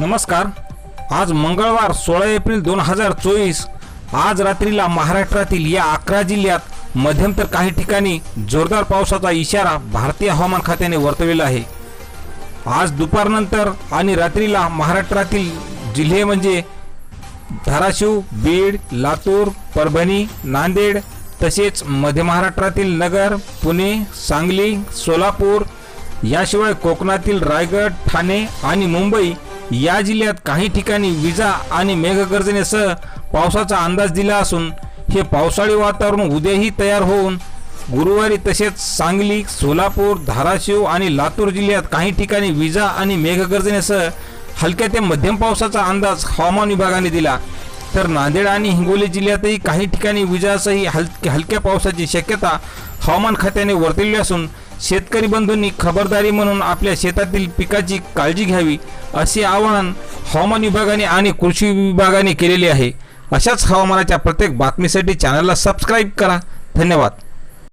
नमस्कार. आज मंगळवार सोळा एप्रिल दोन हजार चोवीस. आज रात्रीला महाराष्ट्रातील या अकरा जिल्ह्यात मध्यम तर काही ठिकाणी जोरदार पावसाचा इशारा भारतीय हवामान खात्याने वर्तवलेला आहे. आज दुपारनंतर आणि रात्रीला महाराष्ट्रातील जिल्हे म्हणजे धाराशिव बीड लातूर परभणी नांदेड तसेच मध्य महाराष्ट्रातील नगर पुणे सांगली सोलापूर याशिवाय कोकणातील रायगड ठाणे आणि मुंबई या जिल्ह्यात काही ठिकाणी विजा आणि मेघगर्जनेसह पावसाचा अंदाज दिला असून हे पावसाळी वातावरण उद्याही तयार होऊन गुरुवारी तसेच सांगली सोलापूर धाराशिव आणि लातूर जिल्ह्यात काही ठिकाणी विजा आणि मेघगर्जनेसह हलक्या ते मध्यम पावसाचा अंदाज हवामान विभागाने दिला. तर नांदेड आणि हिंगोली जिल्ह्यातही काही ठिकाणी विजासही हलक्या हलक्या पावसाची शक्यता हवामान खात्याने वर्तवली असून शेतकरी बंधूंनी खबरदारी म्हणून आपल्या शेतातील पिकाची काळजी घ्यावी असे आवाहन हवामान विभागाने आणि कृषी विभागाने केलेले आहे. अशाच हवामानाच्या प्रत्येक बातमीसाठी चॅनलला सबस्क्राईब करा. धन्यवाद.